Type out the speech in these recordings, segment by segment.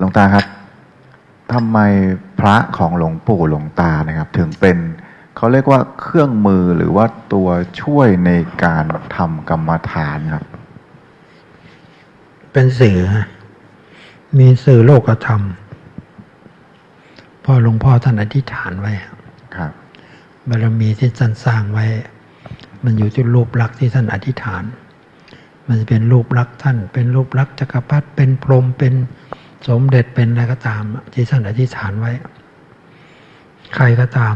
หลวงตาครับทำไมพระของหลวงปู่หลวงตานะครับ ถึงเป็นเขาเรียกว่าเครื่องมือหรือว่าตัวช่วยในการทำกรรมฐานครับ เป็นสื่อฮะมีสื่อโลกธรรมพ่อหลวงพ่อท่านอธิษฐานไว้ครับบารมีที่ท่านสร้างไว้ มันอยู่ที่รูปลักษณ์ที่ท่านอธิษฐาน มันจะเป็นรูปลักษณ์ท่าน เป็นรูปลักษณ์จักรพรรดิเป็นพรหมเป็น สมเด็จเป็นอะไรก็ตามที่ท่านอธิษฐานไว้ ใครก็ตาม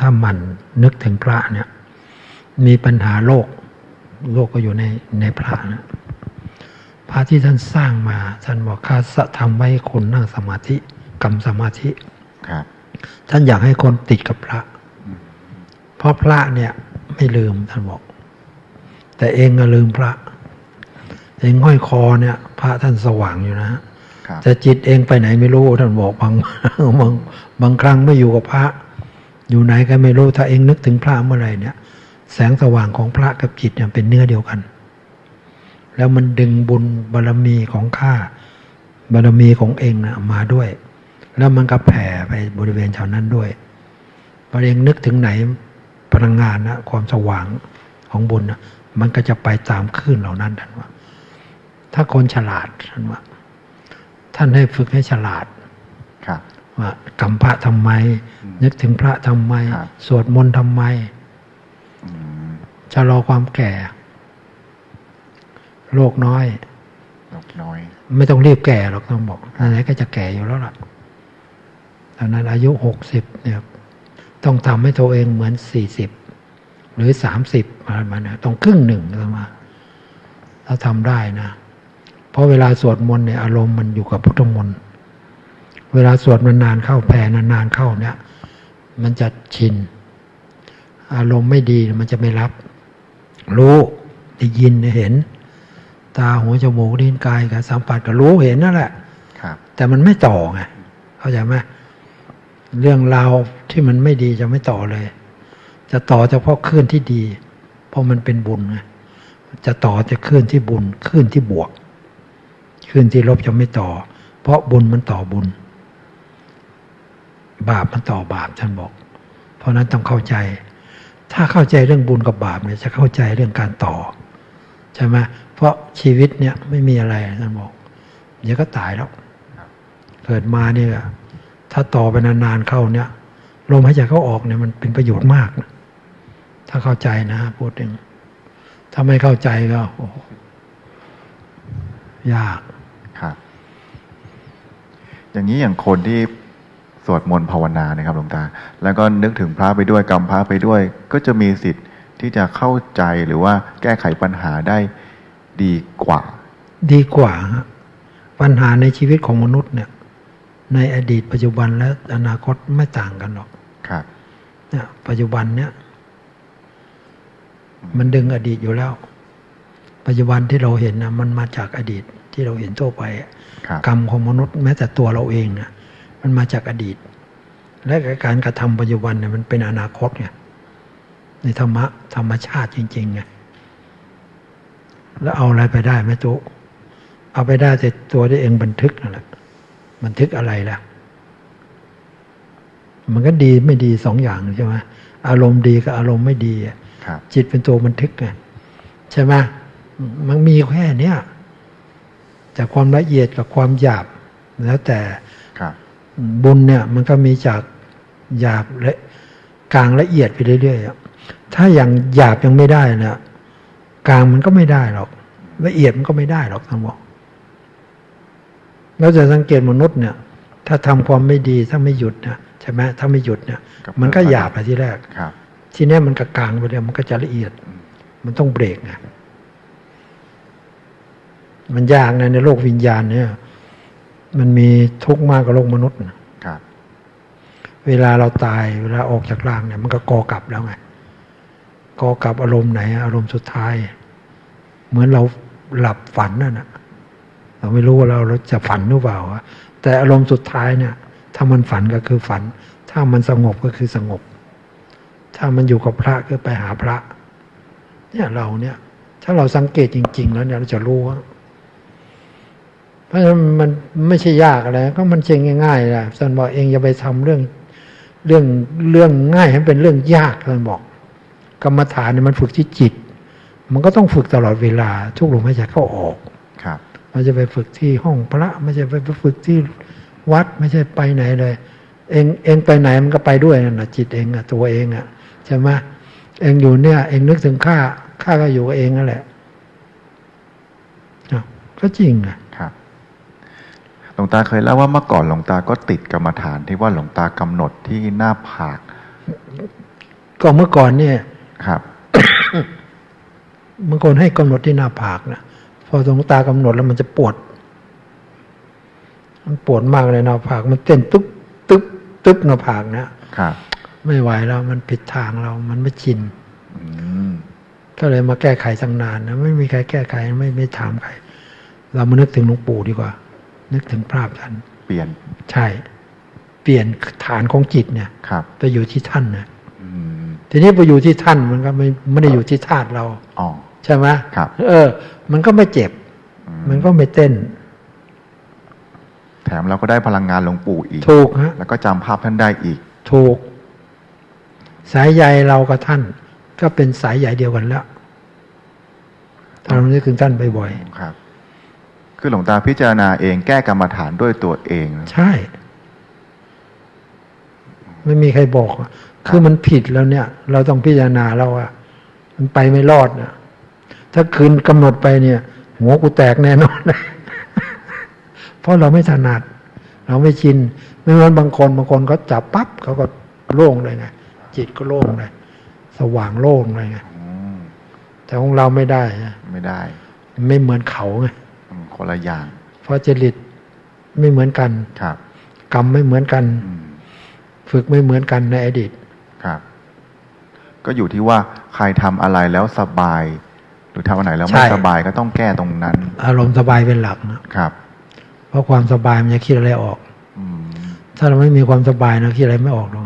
ถ้าหมันนึกถึงพระเนี่ย มีปัญหาโลก โลกก็อยู่ในในพระนะพระที่ท่านสร้างมาท่านบอกข้าสะทำไว้ให้คนนั่งสมาธิกรรมสมาธิครับ ท่านอยากให้คนติดกับพระ เพราะพระเนี่ยไม่ลืมท่านบอก แต่เองก็ลืมพระ เองห้อยคอเนี่ย พระท่านสว่างอยู่นะฮะครับ แต่จิตเองไปไหนไม่รู้ท่านบอกบางบางบางครั้งไม่อยู่กับพระ อยู่ไหนก็ไม่รู้ถ้าเองนึกถึงพระเมื่อไรเนี่ย แสงสว่างของพระกับจิตเนี่ยเป็นเนื้อเดียวกัน แล้วมันดึงบุญบารมีของข้าบารมีของเองนะมาด้วย แล้วมันก็แผ่ไปบริเวณแถวนั้นด้วยพอเองนึกถึงไหนพลังงานนะความสว่างของบุญนะมันก็จะไปตามคลื่นเหล่านั้นท่านว่า ถ้าคนฉลาดท่านว่า ท่านให้ฝึกให้ฉลาดครับว่ากำพระทำไมอืมนึกถึงพระทำไมครับสวดมนต์ทำไมอืมชะลอความแก่โลกน้อยนกน้อย ไม่ต้องรีบแก่หรอกต้องบอกไหนๆก็จะแก่อยู่แล้วล่ะตอนนั้นอายุหกสิบเนี่ยต้องทำให้ตัวเองเหมือนสี่สิบหรือสามสิบอะไรมาเนี่ยต้องครึ่งหนึ่งแล้วมาถ้าทำได้นะ เพราะเวลาสวดมนต์เนี่ยอารมณ์มันอยู่กับพุทธมนต์เวลาสวดมันนานเข้าแผ่นานๆเข้าเนี่ย มันจะชิน อารมณ์ไม่ดีมันจะไม่รับ รู้ได้ยินเห็น ตาหูจมูกลิ้นกายกับสัมผัสก็รู้เห็นนั่นแหละครับแต่มันไม่ต่อไงเข้าใจไหมเรื่องราวที่มันไม่ดีจะไม่ต่อเลย จะต่อเฉพาะคลื่นที่ดี เพราะมันเป็นบุญไงจะต่อจะคลื่นที่บุญคลื่นที่บวก คลื่นที่ลบจะไม่ต่อ เพราะบุญมันต่อบุญ บาปมันต่อบาปท่านบอก เพราะนั้นต้องเข้าใจ ถ้าเข้าใจเรื่องบุญกับบาปเนี่ยจะเข้าใจเรื่องการต่อใช่ไหมเพราะชีวิตเนี่ยไม่มีอะไรท่านบอกเดี๋ยวก็ตายแล้ว เกิดมาเนี่ยถ้าต่อไปนานๆเข้าเนี่ยลมหายใจเข้าออกเนี่ยมันเป็นประโยชน์มากนะถ้าเข้าใจนะพูดถึงถ้าไม่เข้าใจก็ยาก อย่างนี้อย่างคนที่สวดมนต์ภาวนานะครับหลวงตา แล้วก็นึกถึงพระไปด้วยกรรมพระไปด้วย ก็จะมีสิทธิ์ที่จะเข้าใจหรือว่าแก้ไขปัญหาได้ดีกว่า ดีกว่าฮะปัญหาในชีวิตของมนุษย์เนี่ย ในอดีตปัจจุบันและอนาคตไม่ต่างกันหรอกครับเนี่ยปัจจุบันเนี่ย มันดึงอดีตอยู่แล้ว ปัจจุบันที่เราเห็นนะมันมาจากอดีตที่เราเห็นทั่วไปอะครับ กรรมของมนุษย์แม้แต่ตัวเราเองนะมันมาจากอดีต และการกระทำปัจจุบันเนี่ยมันเป็นอนาคตไงในธรรมะธรรมชาติจริงๆไงแล้วเอาอะไรไปได้ไหมตุ๊เอาไปได้แต่ตัวที่เองบันทึกนั่นแหละบันทึกอะไรล่ะ มันก็ดีไม่ดีสองอย่างใช่ไหมอารมณ์ดีกับอารมณ์ไม่ดีอะครับจิตเป็นตัวบันทึกไงใช่ไหมมันมีแค่เนี้ย จากความละเอียดกับความหยาบ แล้วแต่ครับบุญเนี่ยมันก็มีจากหยาบและกลางละเอียดไปเรื่อยๆอะถ้าอย่างหยาบยังไม่ได้นะกลางมันก็ไม่ได้หรอก ละเอียดมันก็ไม่ได้หรอกทั้งหมดเราจะสังเกตมนุษย์เนี่ย ถ้าทำความไม่ดีถ้าไม่หยุดนะใช่ไหมถ้าไม่หยุดเนี่ยกับมันก็หยาบไปที่แรกครับ ทีเนี้ยมันก็กลางไปเลยมันก็จะละเอียดอืมมันต้องเบรกไง มันยากนะในโลกวิญญาณเนี่ย มันมีทุกข์มากกว่าโลกมนุษย์นะครับ เวลาเราตายเวลาออกจากร่างเนี่ย มันก็กอกลับแล้วไงกอกลับอารมณ์ไหน อารมณ์สุดท้าย เหมือนเราหลับฝันนั่นนะเราไม่รู้ว่าเราเราจะฝันหรือเปล่าอะแต่อารมณ์สุดท้ายเนี่ย ถ้ามันฝันก็คือฝัน ถ้ามันสงบก็คือสงบ ถ้ามันอยู่กับพระก็ไปหาพระ เนี่ยเราเนี่ย ถ้าเราสังเกตจริง ๆ แล้วเนี่ยเราจะรู้ว่าเพ ราะราะฉะนั้นมันไม่ใช่ยากอะไรก็มันเชงง่ายๆแหละท่านบอกเองอย่าไปทำเรื่องเรื่องเรื่องง่ายให้เป็นเรื่องยากท่านบอก กรรมฐานเนี่ยมันฝึกที่จิต มันก็ต้องฝึกตลอดเวลา ทุกลมหายใจเข้าออกครับไม่ใช่ไปฝึกที่ห้องพระไม่ใช่ไปฝึกที่วัดไม่ใช่ไปไหนเลย เองเองไปไหนมันก็ไปด้วยนั่นนะจิตเองอะตัวเองอะใช่ไหมเองอยู่เนี่ย เองนึกถึงข้าข้าก็อยู่กับเองนั่นแหละอ้าวก็จริงอะครับ หลวงตาเคยเล่าว่าเมื่อก่อนหลวงตาก็ติดกรรมฐานที่ว่าหลวงตากำหนดที่หน้าผาก ก็เมื่อก่อนเนี่ยครับบางคนให้กำหนดที่หน้าผากนะพอดวงตากำหนดแล้วมันจะปวด มันปวดมากเลยหน้าผาก มันเต้นตึ๊บตึ๊บตึ๊บหน้าผากนะครับ ไม่ไหวแล้วมันผิดทางเรา มันไม่ชินอืมก็เลยมาแก้ไขตั้งนานนะไม่มีใครแก้ไขไม่ไม่ถามใคร เรามานึกถึงหลวงปู่ดีกว่า นึกถึงพระท่าน เปลี่ยน ใช่ เปลี่ยนฐานของจิตเนี่ยครับไปอยู่ที่ท่านนะอืมทีนี้ไปอยู่ที่ท่านมันก็ไม่ไม่ได้อยู่ที่ธาตุเราอ๋อใช่ไหมครับเออ มันก็ไม่เจ็บอืมันก็ไม่เต้น แถมเราก็ได้พลังงานหลวงปู่อีกถูกฮะแล้วก็จำภาพท่านได้อีก ถูก สายใยเรากับท่าน ก็เป็นสายใยเดียวกันแล้วถ้าเรานึกถึงท่านบ่อยครับ คือหลวงตาพิจารณาเองแก้กรรมฐานด้วยตัวเองๆใช่ ไม่มีใครบอกอะคือมันผิดแล้วเนี่ย เราต้องพิจารณาแล้วว่ามันไปไม่รอดนะถ้าคืนกำหนดไปเนี่ย หัวกูแตกแน่นอนเพราะเราไม่ถนัด เราไม่ชินไม่เหมือนบางคนบางคนเขาจับปั๊บเขาก็โล่งเลยไงจิตก็โล่งเลยสว่างโล่งเลยไงอืมแต่ของเราไม่ได้นะไม่ได้ ไม่เหมือนเขาไงอืม คนละอย่าง เพราะจริตไม่เหมือนกันครับ กรรมไม่เหมือนกันอืมฝึกไม่เหมือนกันในอดีตครับ ก็อยู่ที่ว่าใครทำอะไรแล้วสบาย หรือทำอะไรแล้วไม่ใช่สบายก็ต้องแก้ตรงนั้น อารมณ์สบายเป็นหลักนะครับ เพราะความสบายมันจะคิดอะไรออกอืมถ้าเราไม่มีความสบายนะคิดอะไรไม่ออกหรอก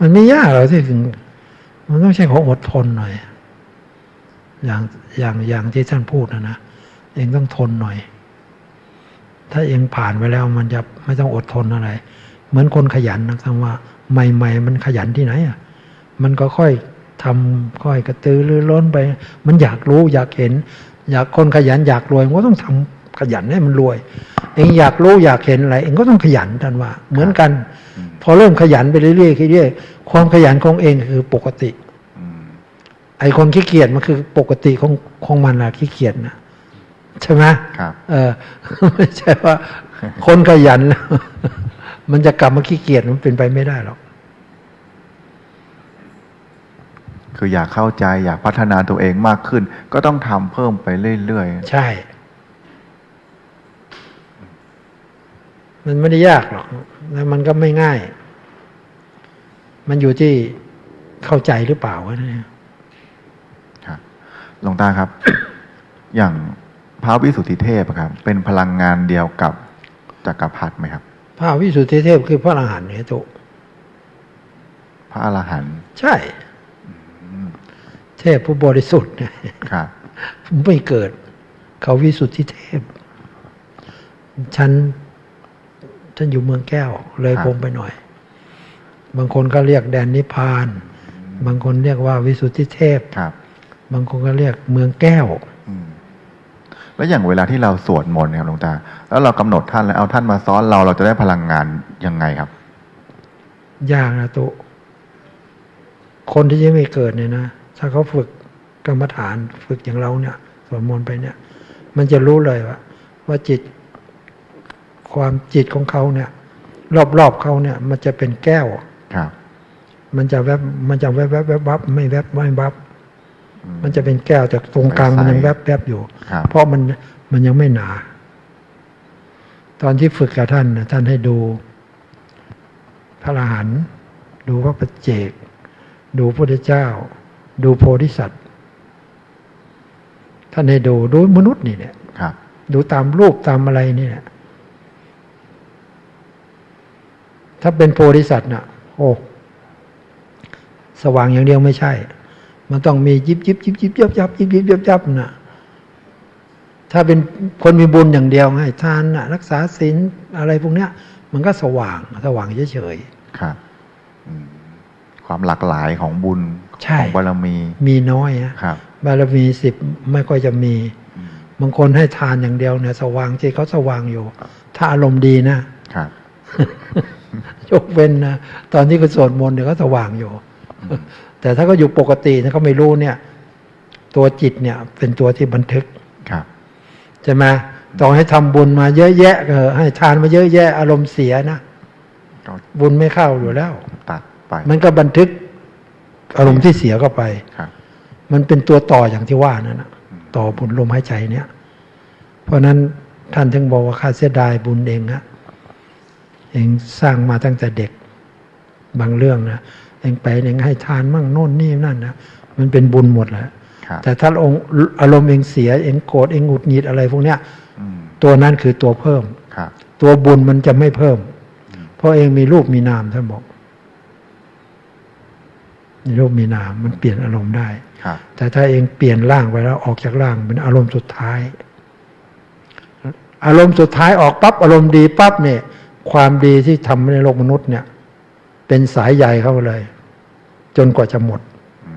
มันไม่ยากหรอกที่ถึง มันต้องใช้ของอดทนหน่อย อย่างอย่างอย่างที่ท่านพูดนะนะเองต้องทนหน่อย ถ้าเองผ่านไปแล้วมันจะไม่ต้องอดทนอะไร เหมือนคนขยันนะคำว่า ใหม่ ๆ มันขยันที่ไหนอะมันก็ค่อยทำค่อยกระตือรือร้นไป มันอยากรู้อยากเห็น อยากคนขยันอยากรวยมันก็ต้องทำขยันให้มันรวย เองอยากรู้อยากเห็นอะไรเองก็ต้องขยันท่านว่า เหมือนกันอืมพอเริ่มขยันไปเรื่อยๆเรื่อยๆความขยันของเองคือปกติอืมไอ้คนขี้เกียจมันคือปกติของของมันนะขี้เกียจนะใช่ไหมครับเออไม่ใช่ว่า คนขยันแล้วมันจะกลับมาขี้เกียจมันเป็นไปไม่ได้หรอกคืออยากเข้าใจอยากพัฒนาตัวเองมากขึ้น ก็ต้องทำเพิ่มไปเรื่อยใช่ มันไม่ได้ยากหรอก แล้วมันก็ไม่ง่าย มันอยู่ที่เข้าใจหรือเปล่าวะเนี่ยๆครับหลวงตาครับ อย่างพระวิสุทธิเทพอะครับ เป็นพลังงานเดียวกับจักรพรรดิไหมครับ พระวิสุทธิเทพคือพระอรหันต์เนี่ยตุพระอรหันต์ใช่เทพผู้บริสุทธิ์เนี่ยครับไม่เกิด เขาวิสุทธิเทพฉัน ฉันอยู่เมืองแก้ว เลยครับคงไปหน่อย บางคนก็เรียกแดนนิพพาน บางคนเรียกว่าวิสุทธิเทพครับ บางคนก็เรียกเมืองแก้วอืมแล้วอย่างเวลาที่เราสวดมนต์เนี่ยครับหลวงตา แล้วเรากำหนดท่านแล้วเอาท่านมาซ้อนเราเราจะได้พลังงานยังไงครับ ยากนะตุคนที่ยังไม่เกิดเนี่ยนะถ้าเขาฝึกกรรมฐานฝึกอย่างเราเนี่ยสวดมนต์ไปเนี่ย มันจะรู้เลยว่าว่าจิต ความจิตของเขาเนี่ย รอบๆเขาเนี่ย มันจะเป็นแก้วครับมันจะแวบมันจะแวบแวบแวบวับไม่แวบไม่วับอืมันจะเป็นแก้วแต่ตรงกลางมันยังแวบแวบอยู่ครับเพราะมันมันยังไม่หนา ตอนที่ฝึกกับท่านนะท่านให้ดู พระอรหันต์ดูพระปัจเจก ดูพระพุทธเจ้า ดูโพธิสัตว์ ท่านให้ดูดูมนุษย์นี่เนี่ยครับดูตามรูปตามอะไรนี่แหละ ถ้าเป็นโพธิสัตว์น่ะ โอ้สว่างอย่างเดียวไม่ใช่ มันต้องมียิบยิบยิบยิบยับยับยิบยิบยับยับน่ะ ถ้าเป็นคนมีบุญอย่างเดียวให้ทานน่ะ รักษาศีลอะไรพวกเนี้ย มันก็สว่างสว่างเฉยครับอืมความหลากหลายของบุญใช่ของบารมีๆมีน้อยอะครับ บารมีสิบไม่ค่อยจะมีอืมบางคนให้ทานอย่างเดียวเนี่ย สว่างจิตเขาสว่างอยู่ ถ้าอารมณ์ดีนะครับ ยกเว้นนะตอนที่เขาสวดมนต์เนี่ยเขาสว่างอยู่ แต่ถ้าเขาอยู่ปกตินะเขาไม่รู้เนี่ย ตัวจิตเนี่ย เป็นตัวที่บันทึกครับใช่ไหมต้องให้ทำบุญมาเยอะแยะเออให้ทานมาเยอะแยะอารมณ์เสียนะก็บุญไม่เข้าอยู่แล้วตัดไปมันก็บันทึกอารมณ์ที่เสียเข้าไปครับ มันเป็นตัวต่ออย่างที่ว่านั่นนะต่อบุญลมหายใจเนี่ย เพราะฉะนั้นท่านจึงบอกว่าข้าเสียดายบุญเองอะ เองสร้างมาตั้งแต่เด็กบางเรื่องนะเองไปเองให้ทานมั่งโน่นนี่นั่นนะมันเป็นบุญหมดแหละครับแต่ถ้าองค์อารมณ์เองเสียเองโกรธเองหงุดหงิดอะไรพวกเนี้ยอืมตัวนั้นคือตัวเพิ่มครับตัวบุญมันจะไม่เพิ่ม เพราะเองมีรูปมีนามท่านบอกมีรูปมีนามมันเปลี่ยนอารมณ์ได้ครับแต่ถ้าเองเปลี่ยนร่างไปแล้วออกจากร่างเป็นอารมณ์สุดท้าย อารมณ์สุดท้ายออกปั๊บอารมณ์ดีปั๊บเนี่ย ความดีที่ทำในโลกมนุษย์เนี่ย เป็นสายใยเข้าไปเลย จนกว่าจะหมดอื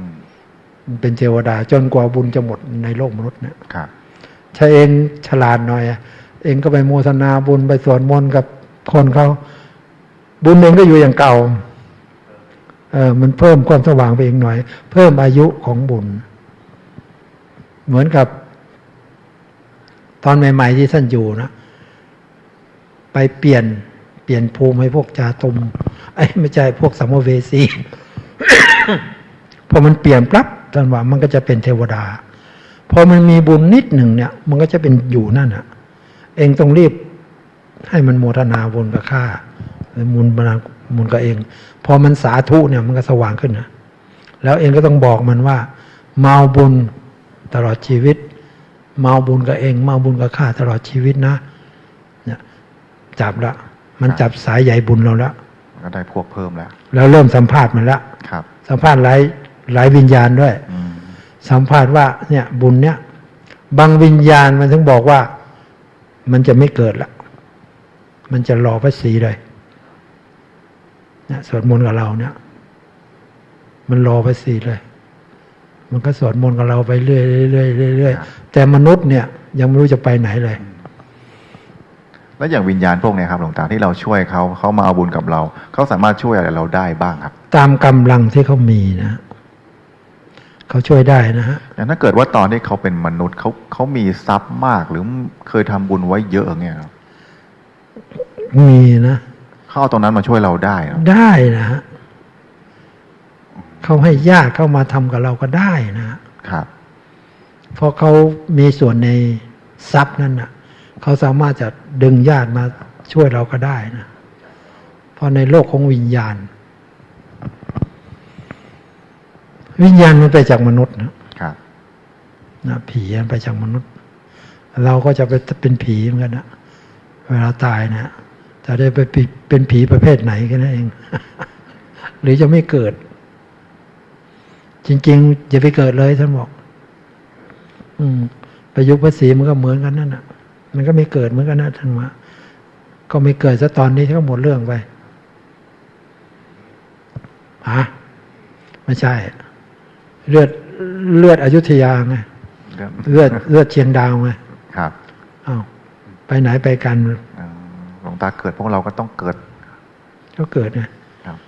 มมันเป็นเทวดา จนกว่าบุญจะหมดในโลกมนุษย์เนี่ยครับถ้าเองฉลาดหน่อยอะเองก็ไปโมทนาบุญไปสวดมนต์กับคนเขาบุญเองก็อยู่อย่างเก่าเออมันเพิ่มความสว่างไปอีกหน่อย เพิ่มอายุของบุญ เหมือนกับ ตอนใหม่ ๆ ที่ท่านอยู่นะ ไปเปลี่ยนเปลี่ยนภูมิให้พวกจาตุมไอ้ไม่ใช่พวกสัมภเวสีพอมันเปลี่ยนปั๊บท่านว่ามันก็จะเป็นเทวดาพอมันมีบุญนิดหนึ่งเนี่ย มันก็จะเป็นอยู่นั่นอะเองต้องรีบให้มันโมทนาบุญกับข้ามุนบามุนกับเอง พอมันสาธุเนี่ยมันก็สว่างขึ้นนะแล้วเองก็ต้องบอกมันว่า เมาบุญตลอดชีวิต เมาบุญกับเอง เมาบุญกับข้าตลอดชีวิตนะ จับละมันจับสายใยบุญเราละก็ได้พวกเพิ่มแล้วแล้วเริ่มสัมภาษณ์มันละครับ สัมภาษณ์หลายหลายวิญญาณด้วยอืมสัมภาษณ์ว่าเนี่ยบุญเนี่ยบางวิญญาณมันถึงบอกว่า มันจะไม่เกิดละมันจะรอพระศรีเลยเนี่ยสวดมนต์กับเราเนี่ย มันรอพระศรีเลย มันก็สวดมนต์กับเราไปเรื่อยๆเรื่อยๆเรื่อยๆแต่มนุษย์เนี่ย ยังไม่รู้จะไปไหนเลย แล้วอย่างวิญญาณพวกเนี้ยครับหลวงตาที่เราช่วยเขาเขามาเอาบุญกับเรา เขาสามารถช่วยอะไรเราได้บ้างครับ ตามกำลังที่เขามีนะเขาช่วยได้นะฮะอย่างถ้าเกิดว่าตอนที่เขาเป็นมนุษย์เขาเขามีทรัพย์มากหรือเคยทำบุญไว้เยอะอย่างเงี้ยครับมีนะเขาเอาตรงนั้นมาช่วยเราได้เหรอได้นะฮะเขาให้ญาติเข้ามาทำกับเราก็ได้นะฮะครับเพราะเขามีส่วนในทรัพย์นั้นนะ เขาสามารถจะดึงญาติมาช่วยเราก็ได้นะเพราะในโลกของวิญญาณ วิญญาณมันไปจากมนุษย์นะครับนะผีมันไปจากมนุษย์ เราก็จะไปเป็นผีเหมือนกันนะเวลาตายนะจะได้ไปเป็นผีประเภทไหนกันนั่นเอง หรือจะไม่เกิด จริงๆอย่าไปเกิดเลยท่านบอก อืมไปยุคภาษีมันก็เหมือนกันนั่นน่ะ มันก็ไม่เกิดเหมือนกันนะท่านว่าก็ไม่เกิดซะตอนนี้ก็หมดเรื่องไปฮะไม่ใช่ เลือดเลือดอยุธยาไงเรื่องเลือดเลือดเชียงดาวไงครับอ้าวไปไหนไปกันเอ่อหลวงตาเกิดพวกเราก็ต้องเกิด ก็เกิดไงครับ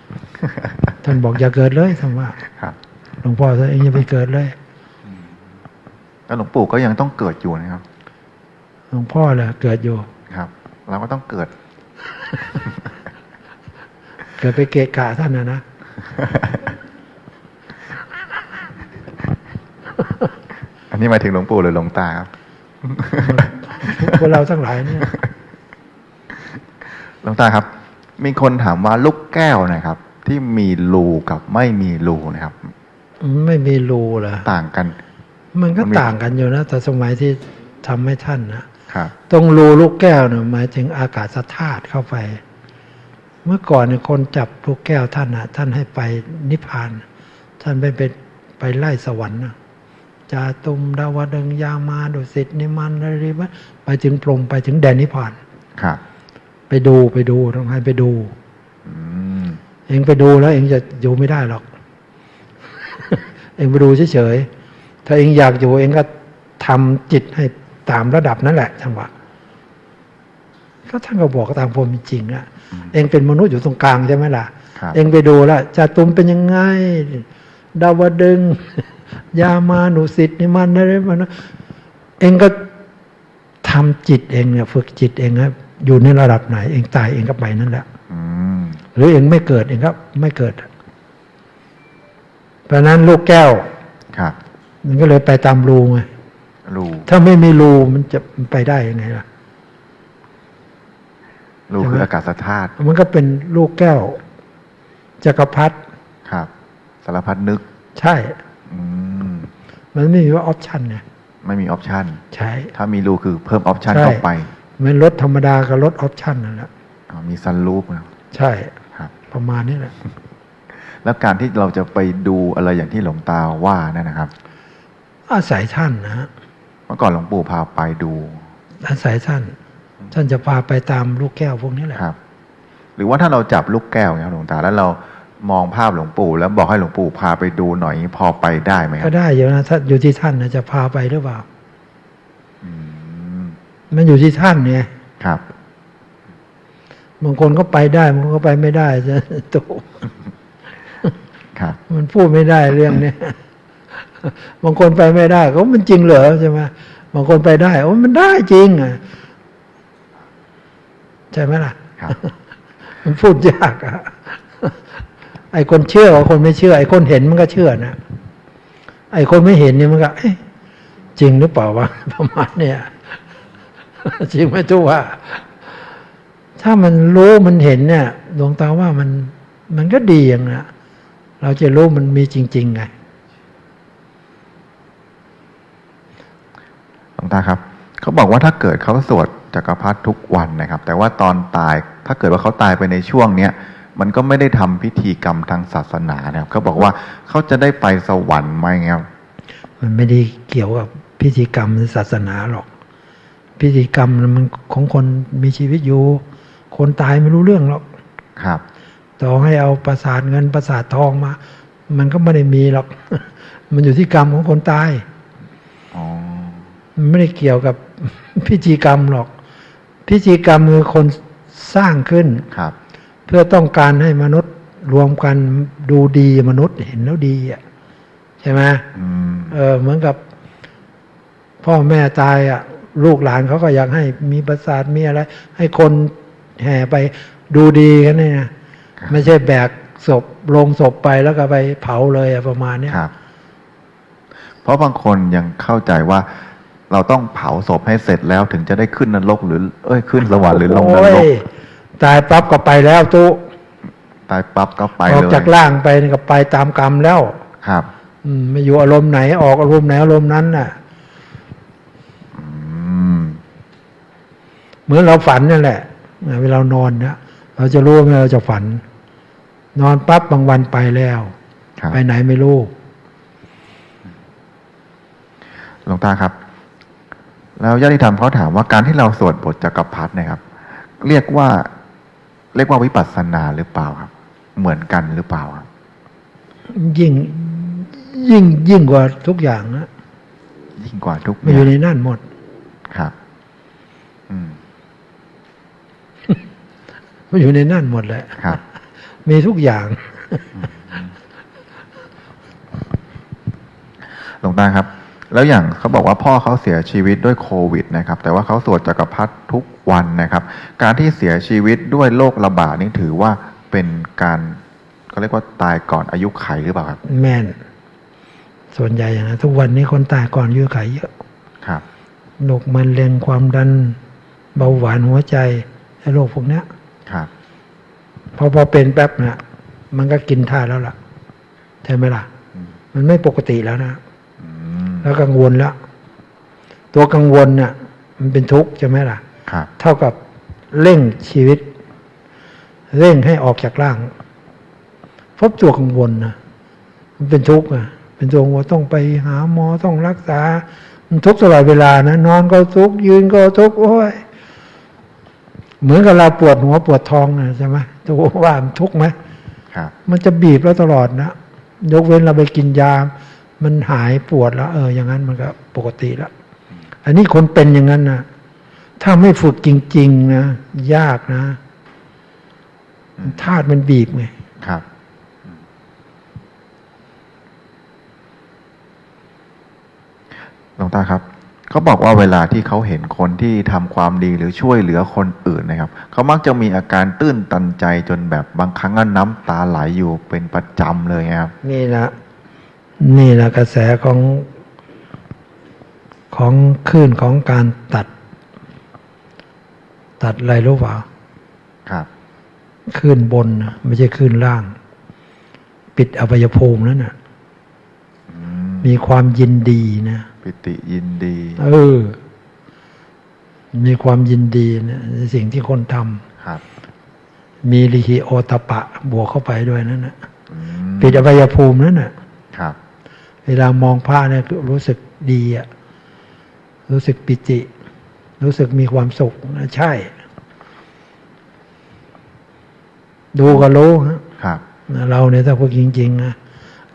ท่านบอกอย่าเกิดเลยท่านว่าครับหลวงพ่อท่านเองอย่าไปเกิดเลยแล้วหลวงปู่ก็ยังต้องเกิดอยู่นะครับห ลวงพ่อแหละเกิดอยู่ ครับ เราก็ต้องเกิด เกิดไปเกะกะท่านนะนะอันนี้หมายถึงหลวงปู่หรือหลวงตาครับพวกเราทั้งหลายเนี่ยหลวงตาครับ มีคนถามว่าลูกแก้วนะครับ ที่มีรูกับไม่มีรูนะครับ ไม่มีรูเหรอต่างกัน มันก็มันมีต่างกันอยู่นะแต่สมัยที่ทำให้ท่านนะครับ ตรงรูลูกแก้วเนี่ยหมายถึงอากาศธาตุเข้าไป เมื่อก่อนเนี่ยคนจับลูกแก้วท่านนะท่านให้ไปนิพพาน ท่านไปเป็นไปไปไล่สวรรค์นะจาตุมดาวดึงยามาดุสิตนิมันอะไรวะไปถึงพรหมไปถึงแดนนิพพานครับ ไปดูไปดูต้องให้ไปดูอืมเองไปดูแล้ว เองจะอยู่ไม่ได้หรอก เองไปดูเฉยๆถ้าเองอยากอยู่เองก็ทำจิตให้ ตามระดับนั่นแหละจังหวะก็ท่านก็บอกตามความเป็นจริงอะเองเป็นมนุษย์อยู่ตรงกลางใช่ไหมล่ะครับเองไปดูแล้วจาตุมเป็นยังไง ดาวดึง ยามานุสิตนี่มันอะไรมันนะเองก็ทำจิตเองเนี่ยฝึกจิตเองครับอยู่ในระดับไหน เองตายเองก็ไปนั่นแหละอืมหรือเองไม่เกิดเองก็ไม่เกิด เพราะฉะนั้นลูกแก้ว ครับ มันก็เลยไปตามรูไง รูถ้าไม่มีรูมันจะไปได้ยังไงล่ะรูใช่ไหมคืออากาศธาตุมันก็เป็นลูกแก้วจักรพรรดิครับ สารพัดนึก ใช่ อืมมันไม่มีว่าออปชันไงไม่มีออปชันใช่ ถ้ามีรูคือเพิ่มออปชันใช่เข้าไปเหมือนรถธรรมดากับรถออปชันนั่นแหละอ๋อมีซันรูปนะใช่ครับ ประมาณนี้แหละ แล้วการที่เราจะไปดูอะไรอย่างที่หลวงตาว่านั่นนะครับ อาศัยท่านนะฮะ เมื่อก่อนหลวงปู่พาไปดู อาศัยท่าน ท่านจะพาไปตามลูกแก้วพวกนี้แหละครับ หรือว่าถ้าเราจับลูกแก้วเนี่ยครับหลวงตาแล้วเรามองภาพหลวงปู่ แล้วบอกให้หลวงปู่พาไปดูหน่อยพอไปได้ไหมคก็รับได้อยู่นะถ้าอยู่ที่ท่านนะจะพาไปหรือเปล่าอืมมันอยู่ที่ท่านเนี่ยครับบางคนก็ไปได้บางคนก็ไปไม่ได้จะโตครับ มันพูดไม่ได้เรื่องเนี้ย บางคนไปไม่ได้ก็มันจริงเหรอใช่ไหมบางคนไปได้โอ้มันได้จริงอะใช่ไหมล่ะครับมันพูดยากอะไอ้คนเชื่อกับคนไม่เชื่อ ไอ้คนเห็นมันก็เชื่อนะไอ้คนไม่เห็นเนี่ยมันก็เอ๊ะจริงหรือเปล่าวะประมาณเนี่ยจริงไหมทุกว่า ถ้ามันรู้มันเห็นเนี่ยดวงตาว่ามันมันก็ดีอย่างนะเราจะรู้มันมีจริงๆไง หลว งตาครับเขาบอกว่าถ้าเกิดเขาสวดจักรพรรดิทุกวันนะครับ แต่ว่าตอนตายถ้าเกิดว่าเขาตายไปในช่วงเนี้ยมันก็ไม่ได้ทำพิธีกรรมทางศาสนานะครับเขาบอกว่าเขาจะได้ไปสวรรค์ไหมครับมันไม่ได้เกี่ยวกับพิธีกรรมหรือศาสนาหรอก พิธีกรรมมันของคนมีชีวิตอยู่ คนตายไม่รู้เรื่องหรอกครับ ต่อให้เอาประสาทเงินประสาททองมา มันก็ไม่ได้มีหรอก มันอยู่ที่กรรมของคนตายอ๋อมัน ไม่ได้เกี่ยวกับพิธีกรรมหรอก พิธีกรรมคือคนสร้างขึ้นครับ เพื่อต้องการให้มนุษย์รวมกันดูดีมนุษย์เห็นแล้วดีอะใช่ไหมอืมเออเหมือนกับ พ่อแม่ตายอะ ลูกหลานเขาก็อยากให้มีประสาทมีอะไร ให้คนแห่ไปดูดีกันเนี่ยนะไม่ใช่แบกศพลงศพไปแล้วก็ไปเผาเลยอะประมาณเนี้ยครับ เพราะบางคนยังเข้าใจว่า เราต้องเผาศพให้เสร็จแล้วถึงจะได้ขึ้นนรกหรือ เอ้ยขึ้นสวรรค์หรือลงนโอ้รกยตายปั๊บก็ไปแล้วตุ๊ตายปั๊บก็ไปออกเลยจากร่างไปนี่ก็ไปตามกรรมแล้ว ครับ อืมไม่อยู่อารมณ์ไหนออกอารมณ์ไหนอารมณ์นั้นน่ะอืมเหมือนเราฝันนั่นแหละเวลานอนเนี่ยเราจะรู้ไหมเราจะฝัน นอนปั๊บบางวันไปแล้วครับไปไหนไม่รู้หลวงตาครับ แล้วญาติธรรมเขาถามว่าการที่เราสวดบทจักรพรรดิเนะครับ เรียกว่าเรียกว่าวิปัสสนาหรือเปล่าครับ เหมือนกันหรือเปล่าครับยิ่งยิ่งยิ่งกว่าทุกอย่างนะยิ่งกว่าทุกมันอยู่ในนั่นหมดครับ อืมมันอยู่ในนั่นหมดแหละครับ มีทุกอย่างหลวงตาครับ แล้วอย่างเขาบอกว่าพ่อเขาเสียชีวิตด้วยโควิดนะครับ แต่ว่าเขาสวดจักรพรรดิทุกวันนะครับ การที่เสียชีวิตด้วยโรคระบาดนี่ถือว่าเป็นการเขาเรียกว่าตายก่อนอายุไขหรือเปล่าครับ แม่น ส่วนใหญ่อย่างนั้นทุกวันนี้คนตายก่อนอายุไขเยอะครับโรคมันเร็งความดันเบาหวานหัวใจไอ้โรคพวกเนี้ยครับพอพอเป็นแป๊บนะมันก็กินท่าแล้วล่ะใช่ไหมล่ะอืมมันไม่ปกติแล้วนะอืม แล้วกังวลแล้วตัวกังวลน่ะมันเป็นทุกข์ใช่ไหมล่ะครับเท่ากับเร่งชีวิต เร่งให้ออกจากร่างเพราะตัวกังวลนะมันเป็นทุกข์อะเป็นเป็นตัวว่าต้องไปหาหมอต้องรักษา มันทุกข์ตลอดเวลานะนอนก็ทุกข์ยืนก็ทุกข์โอ้ยเหมือนกับเราปวดหัวปวดท้องนะใช่ไหมจะว่ามันทุกข์ไหมครับมันจะบีบเราตลอดนะยกเว้นเราไปกินยา มันหายปวดแล้ว เออ อย่างนั้นมันก็ปกติแล้วอันนี้คนเป็นอย่างนั้นนะถ้าไม่ฝึกจริง ๆ นะยากนะธาตุมันบีบไงครับหลวงตาครับเขาบอกว่าเวลาที่เขาเห็นคนที่ทำความดีหรือช่วยเหลือคนอื่นนะครับ เขามักจะมีอาการตื้นตันใจจนแบบบางครั้งก็น้ำตาไหลอยู่เป็นประจำเลยครับนี่นะ นี่นะกระแสของของคลื่นของการตัด ตัดอะไรรู้เปล่าครับคลื่นบนนะไม่ใช่คลื่นล่าง ปิดอวัยภูมินั่นนะอืมมีความยินดีนะปิติยินดี เออ มีความยินดีนะในสิ่งที่คนทครับำมีลิฮิโอตปะ บวกเข้าไปด้วยนั่นนะอืมปิดอวัยภูมินั่นน่ะครับ เวลามองพระเนี่ยรู้สึกดีอะรู้สึกปิติ รู้สึกมีความสุขนะใช่ ดูก็รู้ฮะครับเราเนี่ยถ้าพูดจริงๆนะ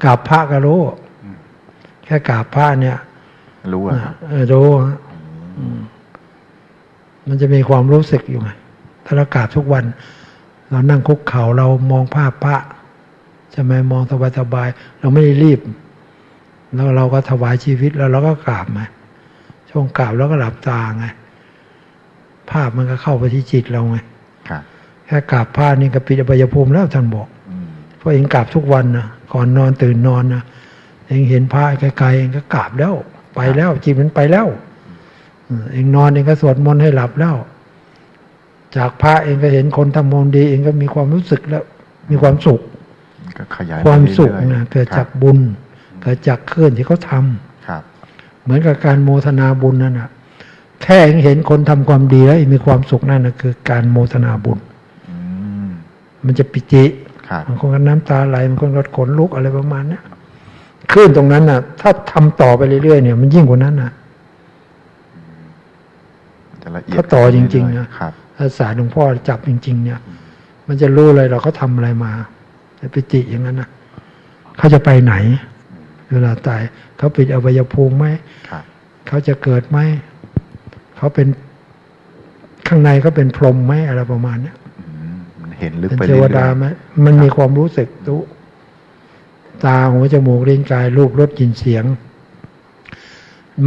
กราบพระก็รู้แค่กราบพระเนี่ย รู้อะครับเออรู้ฮะอืมมันจะมีความรู้สึกอยู่ไงถ้าเรากราบทุกวัน เรานั่งคุกเข่าเรามองภาพพระใช่ไหมมองสบายๆเราไม่ได้รีบ แล้วเราก็ถวายชีวิตแล้วเราก็กราบไหมช่วงกราบแล้วก็หลับตาไงภาพมันก็เข้าไปที่จิตเราไงครับแค่กราบพระนี่ก็ปิดอบายภูมิแล้วท่านบอกอืมเพราะเองกราบทุกวันนะก่อนนอนตื่นนอนนะเองเห็นพระไกลๆเองก็กราบแล้ว ไปแล้วจิตมันไปแล้วเออเองนอนเองก็สวดมนต์ให้หลับแล้ว จากพระเองก็เห็นคนทำมนต์ดี เองก็มีความรู้สึกแล้ว มีความสุขมันก็ขยายความสุขไปรื่อยๆนะเกิดจากครับบุญ เกิดจากเคลื่อนที่เขาทำครับเหมือนกับการโมทนาบุญนั่นนะแค่เองเห็นคนทำความดีแล้วเองมีความสุขนั่นนะคือ การโมทนาบุญอืมมันจะปิติครับบางคนก็น้ำตาไหลบางคนก็ขนลุกอะไรประมาณเนี้ยคลื่นตรงนั้นน่ะ ถ้าทำต่อไปเรื่อยๆเนี่ย มันยิ่งกว่านั้นน่ะจะละเอียดถ้าต่อจริงๆนะครับถ้าสายหลวงพ่อจับจริง ๆ เนี่ย มันจะรู้เลยเราเขาทำอะไรมาแต่ปิติอย่างนั้นนะเขาจะไปไหน เวลาตายเขาปิดอวัยภูมิไหมครับเขาจะเกิดไหมเขาเป็นข้างในเขาเป็นพรหมไหมอะไรประมาณเนี้ยอืมมันเห็นลึกเป็นไปเทเรื่วอยๆดาไหมมันมีความรู้สึกรู้ตาหูจมูกลิ้นกายรูปรสกลิ่นเสียง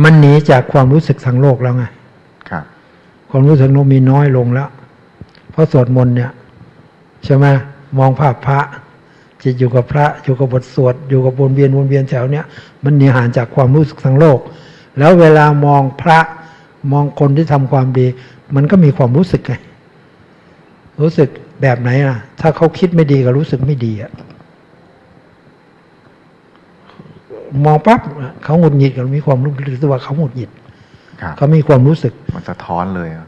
มันหนีจากความรู้สึกทางโลกแล้วไงครับความรู้สึกโลกมีน้อยลงแล้ว เพราะสวดมนต์เนี่ยใช่ไหมมองภาพพระ จิตอยู่กับพระอยู่กับบทสวดอยู่กับวนเวียนวนเวียนแถวเนี้ยมันหนีห่างจากความรู้สึกทางโลก แล้วเวลามองพระมองคนที่ทำความดี มันก็มีความรู้สึกไงรู้สึกแบบไหนล่ะถ้าเขาคิดไม่ดีก็รู้สึกไม่ดีอะมองปั๊บเขาหงุดหงิดก็มีความรู้สึกว่าเขาหงุดหงิดครับเขามีความรู้สึก มันสะท้อนเลยอะ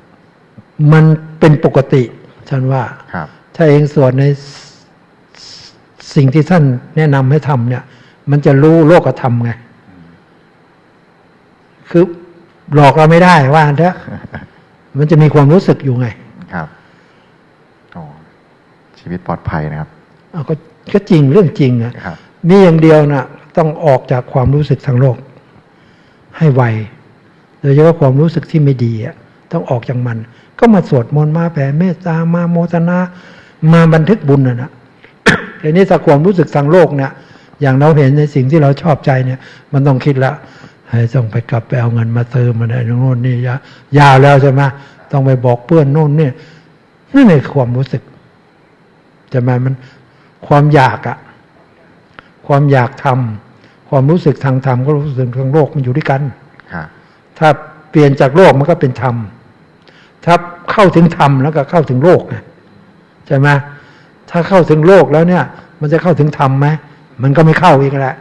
มันเป็นปกติฉันว่าครับถ้าเองสวดใน สสิ่งที่ท่านแนะนำให้ทำเนี่ย มันจะรู้โลกธรรมไง คือหลอกเราไม่ได้ว่าเถอะมันจะมีความรู้สึกอยู่ไง ครับโอ้ชีวิตปลอดภัยนะครับเอาก็ก็จริงเรื่องจริงนะครับมีอย่างเดียวนะต้องออกจากความรู้สึกทางโลก ให้ไวโดยเฉพาะความรู้สึกที่ไม่ดีอะต้องออกจากมัน ก็มาสวดมนต์มาแผ่เมตตามาโมทนา มาบันทึกบุญนะนะ ทีนี้ถ้าความรู้สึกทางโลกเนี่ย อย่างเราเห็นในสิ่งที่เราชอบใจเนี่ย มันต้องคิดละให้ต้องไปกลับไปเอาเงินมาเติมมาได้โน่นนี่ยายาวแล้วใช่ไหมต้องไปบอกเพื่อนโน่นนี่นั่นในความรู้สึกใช่ไหมมันความอยากอะความอยากทำความรู้สึกทางธรรมก็รู้สึกทางโลกมันอยู่ด้วยกันครับถ้าเปลี่ยนจากโลกมันก็เป็นธรรมถ้าเข้าถึงธรรมแล้วก็เข้าถึงโลกไงใช่ไหม ถ้าเข้าถึงโลกแล้วเนี่ย มันจะเข้าถึงธรรมไหมมันก็ไม่เข้าอีกแหละ